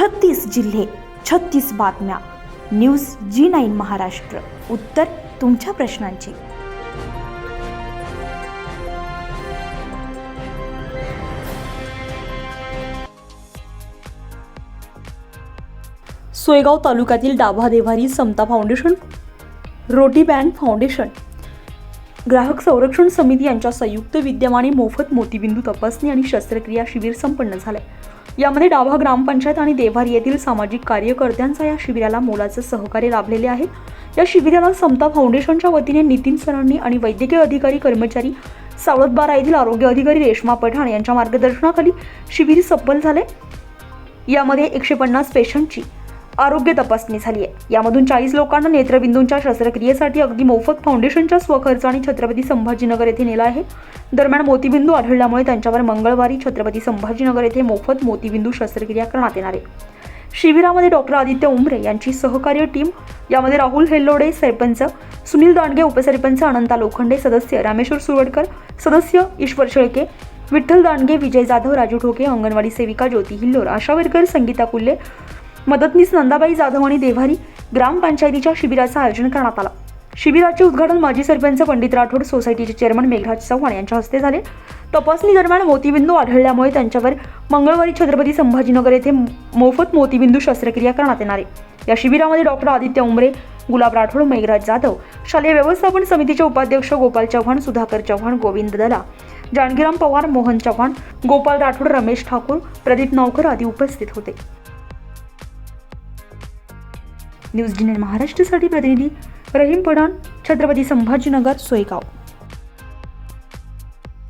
छत्तीस जिल्हे छत्तीस बातम्या. News G nine Maharashtra. उत्तर तुमच्या प्रश्नांची. सोयगाव तालुक्यातील डाभा देवारी समता फाउंडेशन रोटी बँक फाउंडेशन ग्राहक संरक्षण समिती यांच्या संयुक्त विद्यमाने मोफत मोतीबिंदू तपासणी आणि शस्त्रक्रिया शिबिर संपन्न झाले यामध्ये डाभा ग्रामपंचायत आणि देवारी येथील सामाजिक कार्यकर्त्यांचा या शिबिराला मोलाचं सहकार्य लाभलेले आहे. या शिबिराला समता फाउंडेशनच्या वतीने नितीन सरांनी आणि वैद्यकीय अधिकारी कर्मचारी सावळतबारा येथील आरोग्य अधिकारी रेश्मा पठाण यांच्या मार्गदर्शनाखाली शिबिर सफल झाले. यामध्ये एकशे पन्नास पेशंटची आरोग्य तपासणी झाली आहे. यामधून चाळीस लोकांना नेत्रबिंदूंच्या शस्त्रक्रियेसाठी अगदी मोफत फाउंडेशनच्या स्वखर्च आणि छत्रपती संभाजीनगर येथे नेला आहे. दरम्यान मोतीबिंदू आढळल्यामुळे त्यांच्यावर मंगळवारी छत्रपती संभाजीनगर येथे मोफत मोतीबिंदू शस्त्रक्रिया करण्यात येणार आहे. शिबिरामध्ये डॉक्टर आदित्य उमरे यांची सहकार्य टीम यामध्ये राहुल हेल्लोडे सरपंच सुनील दांडगे उपसरपंच अनंता लोखंडे सदस्य रामेश्वर सुरवडकर सदस्य ईश्वर शेळके विठ्ठल दांडगे विजय जाधव राजू ठोके अंगणवाडी सेविका ज्योती हिल्लोर आशा वर्कर संगीता कुल्ले मदतनीस नंदाबाई जाधव आणि देव्हारी ग्रामपंचायतीच्या शिबिराचं आयोजन करण्यात आलं. शिबिराचे उद्घाटन माजी सरपंच पंडित राठोड सोसायटीचे चेअरमन मेघराज चव्हाण यांच्या हस्ते झाले. तपासणी दरम्यान मोतीबिंदू आढळल्यामुळे त्यांच्यावर मंगळवारी छत्रपती संभाजीनगर येथे मोफत मोतीबिंदू शस्त्रक्रिया करण्यात येणार आहे. या शिबिरामध्ये डॉक्टर आदित्य उमरे गुलाब राठोड मेघराज जाधव शालेय व्यवस्थापन समितीचे उपाध्यक्ष गोपाल चव्हाण सुधाकर चव्हाण गोविंद दला जानकीराम पवार मोहन चव्हाण गोपाल राठोड रमेश ठाकूर प्रदीप नावकर आदी उपस्थित होते. न्यूज डिनेल महाराष्ट्रासाठी प्रतिनिधी रहीम पठाण छत्रपती संभाजीनगर सोयगाव.